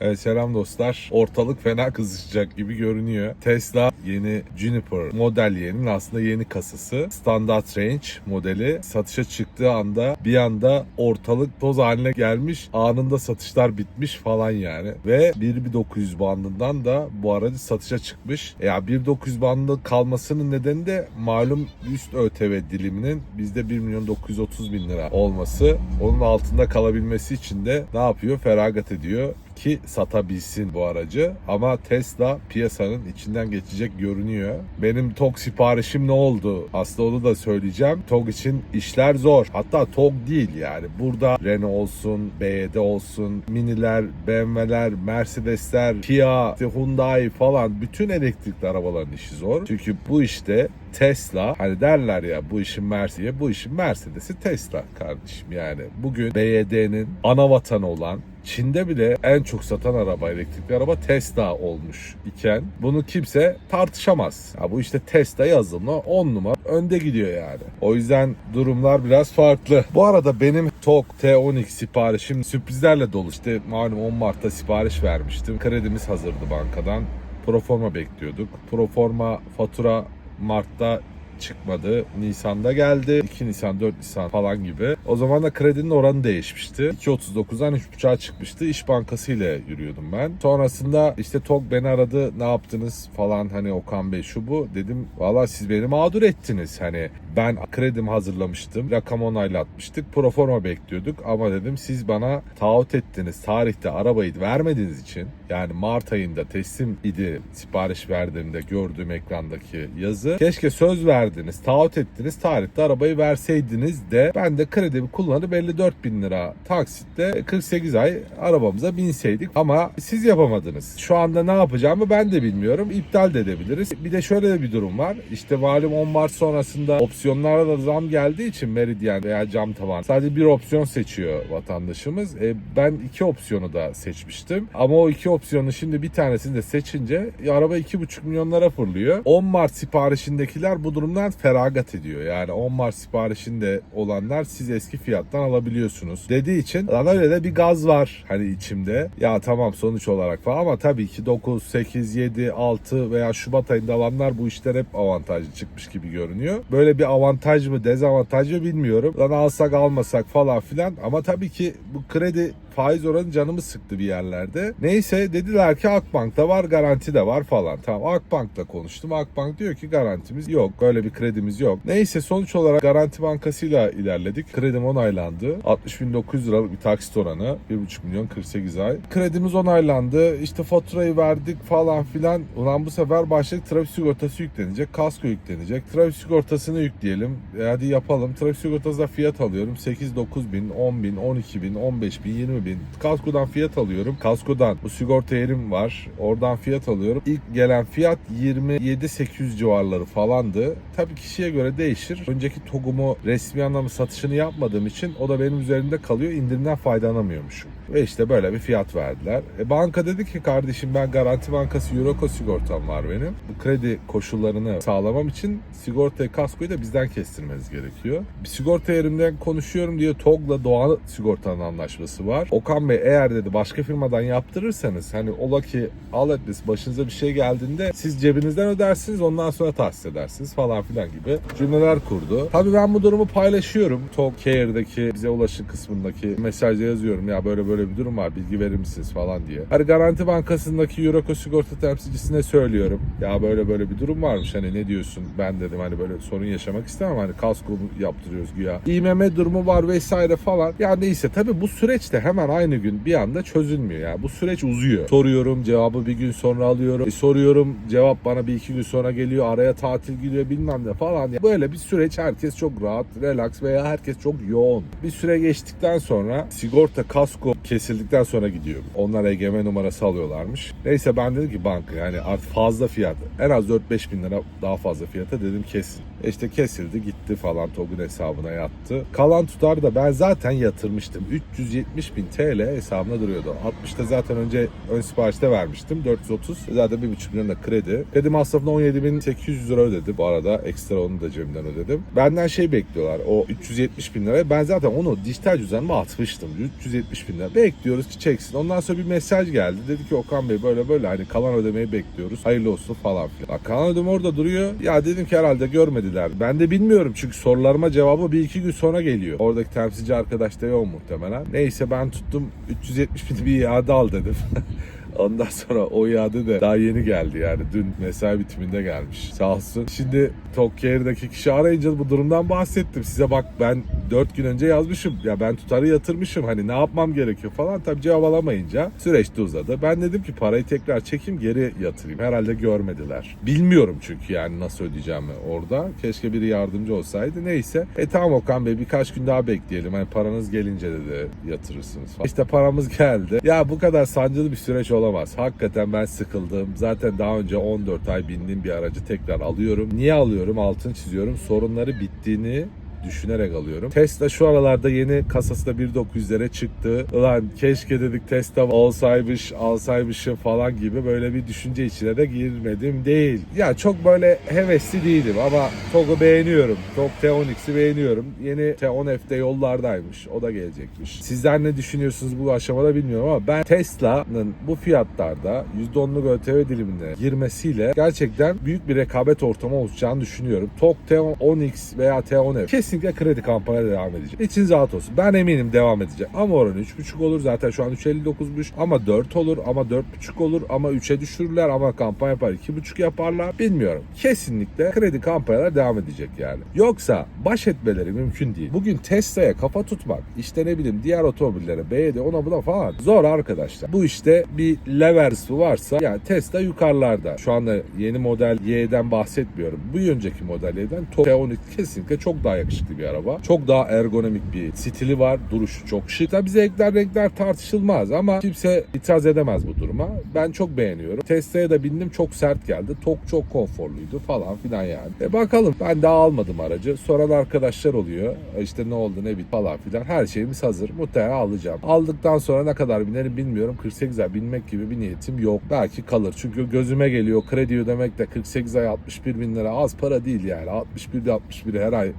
Evet, selam dostlar. Ortalık fena kızışacak gibi görünüyor. Tesla yeni Juniper model yerinin aslında yeni kasası. Standard Range modeli satışa çıktığı anda bir anda ortalık toz haline gelmiş. Anında satışlar bitmiş falan yani. Ve 1.900 bandından da bu aracı satışa çıkmış. Ya 1.900 bandı kalmasının nedeni de malum üst ÖTV diliminin bizde 1 milyon 930 bin lira olması. Onun altında kalabilmesi için de ne yapıyor? Feragat ediyor ki satabilsin bu aracı. Ama Tesla piyasanın içinden geçecek görünüyor. Benim TOG siparişim ne oldu? Aslında onu da söyleyeceğim. TOG için işler zor. Hatta TOG değil yani. Burada Renault olsun, BYD olsun, Mini'ler, BMW'ler, Mercedes'ler, Kia, Hyundai falan bütün elektrikli arabaların işi zor. Çünkü bu işte Tesla hani derler ya bu işin Mercedes'i, bu işin Mercedes'i Tesla kardeşim yani. Bugün BYD'nin ana vatanı olan Çin'de bile en çok satan araba, elektrikli araba Tesla olmuş iken bunu kimse tartışamaz. Ya bu işte Tesla yazılımla 10 numara önde gidiyor yani. O yüzden durumlar biraz farklı. Bu arada benim TOG T12 siparişim sürprizlerle dolu. İşte malum 10 Mart'ta sipariş vermiştim. Kredimiz hazırdı bankadan. Proforma bekliyorduk. Proforma fatura Mart'ta çıkmadı. Nisan'da geldi. 2 Nisan, 4 Nisan falan gibi. O zaman da kredinin oranı değişmişti. 2.39'dan 3.5'a çıkmıştı. İş Bankası ile yürüyordum ben. Sonrasında işte TOG beni aradı. Ne yaptınız falan hani Okan Bey şu bu. Dedim valla siz beni mağdur ettiniz. Hani ben kredim hazırlamıştım. Rakam onaylatmıştık. Proforma bekliyorduk. Ama dedim siz bana taahhüt ettiniz. Tarihte arabayı vermediğiniz için yani Mart ayında teslim idi sipariş verdiğimde gördüğüm ekrandaki yazı. Keşke söz verdiniz, taahhüt ettiniz, tarihte arabayı verseydiniz de ben de kredimi kullanıp 54 bin lira taksitle 48 ay arabamıza binseydik ama siz yapamadınız. Şu anda ne yapacağımı ben de bilmiyorum. İptal de edebiliriz. Bir de şöyle bir durum var. İşte malum 10 Mart sonrasında opsiyonlara da zam geldiği için Meridian veya cam tavan sadece bir opsiyon seçiyor vatandaşımız. E, ben iki opsiyonu da seçmiştim. Ama o iki opsiyonu şimdi bir tanesini de seçince araba 2,5 milyonlara fırlıyor. 10 Mart siparişindekiler bu durumdan feragat ediyor. Yani 10 Mart siparişinde olanlar siz eski fiyattan alabiliyorsunuz. Dediği için lan öyle de bir gaz var hani içimde. Ya tamam sonuç olarak falan ama tabii ki 9, 8, 7, 6 veya Şubat ayında alanlar bu işler hep avantajlı çıkmış gibi görünüyor. Böyle bir avantaj mı dezavantaj mı bilmiyorum. Lan alsak almasak falan filan ama tabii ki bu kredi faiz oranı canımı sıktı bir yerlerde. Neyse dediler ki Akbank'ta var garanti de var falan. Tamam Akbank'la konuştum. Akbank diyor ki garantimiz yok. Böyle bir kredimiz yok. Neyse sonuç olarak Garanti Bankası'yla ilerledik. Kredim onaylandı. 60.900 liralık bir taksit oranı. 1,5 milyon 48 ay. Kredimiz onaylandı. İşte faturayı verdik falan filan. Ulan bu sefer başladık trafik sigortası yüklenecek. Kasko yüklenecek. Trafik sigortasını yükleyelim. E hadi yapalım. Trafik sigortasında fiyat alıyorum. 8-9 bin, 10 bin, 12 bin, 15 bin, 20 bin. Kaskodan fiyat alıyorum. Kaskodan bu sigorta yerim var. Oradan fiyat alıyorum. İlk gelen fiyat 27-800 civarları falandı. Tabii kişiye göre değişir. Önceki TOG'umu resmi anlamda satışını yapmadığım için o da benim üzerimde kalıyor. İndirimden faydalanamıyormuşum. Ve işte böyle bir fiyat verdiler. E, banka dedi ki kardeşim ben Garanti Bankası Euroko sigortam var benim. Bu kredi koşullarını sağlamam için sigortayı kaskoyu da bizden kestirmeniz gerekiyor. Bir sigorta yerimden konuşuyorum diye TOG'la Doğan sigortanın anlaşması var. Okan Bey eğer dedi başka firmadan yaptırırsanız hani ola ki al etmesi başınıza bir şey geldiğinde siz cebinizden ödersiniz ondan sonra tahsis edersiniz falan filan gibi cümleler kurdu. Tabii ben bu durumu paylaşıyorum. TOG Care'daki bize ulaşın kısmındaki mesajda yazıyorum ya böyle böyle bir durum var bilgi verir misiniz falan diye. Hani Garanti Bankası'ndaki Euroko sigorta temsilcisine söylüyorum. Ya böyle böyle bir durum varmış hani ne diyorsun? Ben dedim hani böyle sorun yaşamak istemem hani kasko yaptırıyoruz güya. İMM durumu var vesaire falan. Ya neyse tabii bu süreç de hemen aynı gün bir anda çözülmüyor. Yani bu süreç uzuyor. Soruyorum cevabı bir gün sonra alıyorum. E, soruyorum cevap bana bir iki gün sonra geliyor. Araya tatil giriyor bilmem ne falan. Yani böyle bir süreç herkes çok rahat, relax veya herkes çok yoğun. Bir süre geçtikten sonra sigorta kasko kesildikten sonra gidiyor. Onlar EGM numarası alıyorlarmış. Neyse ben dedim ki banka yani artık fazla fiyat. En az 4-5 bin lira daha fazla fiyata dedim kesin. İşte kesildi gitti falan TOG'un hesabına yattı. Kalan tutar da ben zaten yatırmıştım. 370 bin TL hesabına duruyordu. 60'ta zaten önce ön siparişte vermiştim. 430 zaten 1,5 milyon da kredi. Kredi masrafına 17.800 lira ödedi. Bu arada ekstra onu da cebimden ödedim. Benden şey bekliyorlar o 370 bin lira. Ben zaten onu dijital cüzdanıma atmıştım. 370 bin lira. Bekliyoruz ki çeksin. Ondan sonra bir mesaj geldi. Dedi ki Okan Bey böyle böyle hani kalan ödemeyi bekliyoruz. Hayırlı olsun falan filan. Kalan ödeme orada duruyor. Ya dedim ki herhalde görmediler. Ben de bilmiyorum çünkü sorularıma cevabı bir iki gün sonra geliyor. Oradaki temsilci arkadaş da yok muhtemelen. Neyse ben tuttum 370 bin bir iade al dedim. Ondan sonra o iade de daha yeni geldi yani. Dün mesai bitiminde gelmiş. Sağ olsun. Şimdi Tokyo'daki kişi arayınca bu durumdan bahsettim. Size bak ben 4 gün önce yazmışım. Ya ben tutarı yatırmışım. Hani ne yapmam gerekiyor falan. Tabii cevap alamayınca süreç de uzadı. Ben dedim ki parayı tekrar çekeyim geri yatırayım. Herhalde görmediler. Bilmiyorum çünkü yani nasıl ödeyeceğimi orada. Keşke biri yardımcı olsaydı. Neyse. E tamam Okan Bey birkaç gün daha bekleyelim. Hani paranız gelince de yatırırsınız falan. İşte paramız geldi. Ya bu kadar sancılı bir süreç olamaz. Hakikaten ben sıkıldım. Zaten daha önce 14 ay bindiğim bir aracı tekrar alıyorum. Niye alıyorum? Altını çiziyorum. Sorunları bittiğini düşünerek alıyorum. Tesla şu aralarda yeni kasası da 1.900'lere çıktı. Ulan keşke dedik Tesla olsaymış, alsaymışım falan gibi böyle bir düşünce içine de girmedim değil. Ya çok böyle hevesli değilim ama TOG'u beğeniyorum. TOG T10X'i beğeniyorum. Yeni T10F de yollardaymış. O da gelecekmiş. Sizler ne düşünüyorsunuz bu aşamada bilmiyorum ama ben Tesla'nın bu fiyatlarda %10'luk ÖTV dilimine girmesiyle gerçekten büyük bir rekabet ortamı oluşacağını düşünüyorum. TOG T10X veya T10F kesinlikle kredi kampanyaları devam edecek. İçiniz rahat olsun. Ben eminim devam edecek. Ama oranı 3.5 olur. Zaten şu an 3.59'muş. Ama 4 olur. Ama 4.5 olur. Ama 3'e düşürürler. Ama kampanya yapar 2.5 yaparlar. Bilmiyorum. Kesinlikle kredi kampanyaları devam edecek yani. Yoksa baş etmeleri mümkün değil. Bugün Tesla'ya kafa tutmak, işte ne bileyim diğer otomobillere, BYD ona buna falan zor arkadaşlar. Bu işte bir levers varsa yani Tesla yukarılarda. Şu anda yeni model Y'den bahsetmiyorum. Bu önceki model Y'den T10 kesinlikle çok daha yakışıklı bir araba. Çok daha ergonomik bir stili var. Duruşu çok şık. Tabii zevkler renkler tartışılmaz ama kimse itiraz edemez bu duruma. Ben çok beğeniyorum. Tesla'ya da bindim çok sert geldi. Tok çok konforluydu falan filan yani. E bakalım ben daha almadım aracı. Soran arkadaşlar oluyor. E İşte ne oldu ne bit falan filan. Her şeyimiz hazır. Muhtemelen alacağım. Aldıktan sonra ne kadar binerim bilmiyorum. 48 ay binmek gibi bir niyetim yok. Belki kalır. Çünkü gözüme geliyor kredi ödemek de 48 ay 61 bin lira az para değil yani. 61 de 61 her ay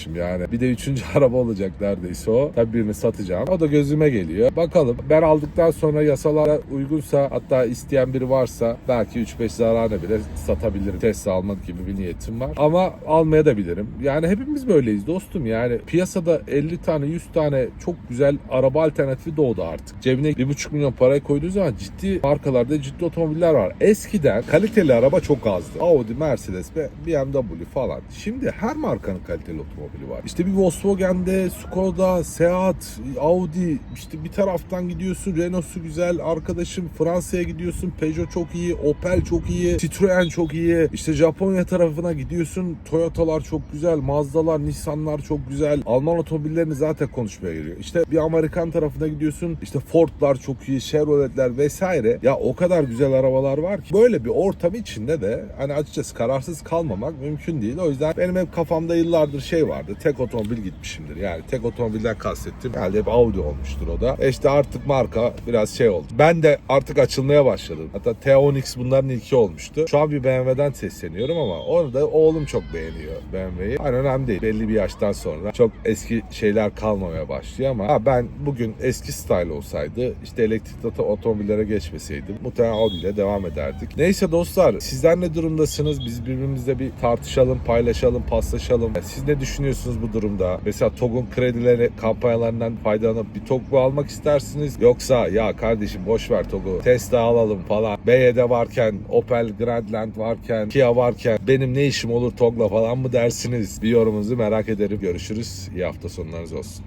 arkadaşım yani. Bir de üçüncü araba olacak neredeyse o. Tabii birini satacağım. O da gözüme geliyor. Bakalım ben aldıktan sonra yasalara uygunsa hatta isteyen biri varsa belki 3-5 zararına bile satabilirim. Tesla almak gibi bir niyetim var. Ama almaya da bilirim. Yani hepimiz böyleyiz dostum. Yani piyasada 50 tane 100 tane çok güzel araba alternatifi doğdu artık. Cebine 1,5 milyon parayı koyduğu zaman ciddi markalarda ciddi otomobiller var. Eskiden kaliteli araba çok azdı. Audi, Mercedes ve BMW falan. Şimdi her markanın kaliteli otomobili var. İşte bir Volkswagen'de, Skoda, Seat, Audi işte bir taraftan gidiyorsun Renault'su güzel arkadaşım Fransa'ya gidiyorsun Peugeot çok iyi, Opel çok iyi, Citroen çok iyi. İşte Japonya tarafına gidiyorsun Toyota'lar çok güzel, Mazda'lar, Nissan'lar çok güzel. Alman otomobillerini zaten konuşmaya geliyor. İşte bir Amerikan tarafına gidiyorsun işte Ford'lar çok iyi, Chevrolet'ler vesaire. Ya o kadar güzel arabalar var ki böyle bir ortam içinde de hani açıkçası kararsız kalmamak mümkün değil. O yüzden benim hep kafamda yıllardır şey vardı. Tek otomobil gitmişimdir. Yani tek otomobilden kastettim. Herhalde hep Audi olmuştur o da. E işte artık marka biraz şey oldu. Ben de artık açılmaya başladım. Hatta T10X bunların ilki olmuştu. Şu an bir BMW'den sesleniyorum ama onu da oğlum çok beğeniyor BMW'yi. Hani önemli değil. Belli bir yaştan sonra çok eski şeyler kalmamaya başlıyor ama ha ben bugün eski style olsaydı işte elektrikli oto- otomobillere geçmeseydim muhtemelen Audi ile devam ederdik. Neyse dostlar sizler ne durumdasınız? Biz birbirimizle bir tartışalım, paylaşalım, paslaşalım. Siz ne düşünüyorsunuz bu durumda? Mesela TOG'un kredileri kampanyalarından faydalanıp bir TOG mu almak istersiniz? Yoksa ya kardeşim boş ver TOG'u Tesla alalım falan. BYD varken, Opel Grandland varken, Kia varken benim ne işim olur TOG'la falan mı dersiniz? Bir yorumunuzu merak ederim. Görüşürüz. İyi hafta sonlarınız olsun.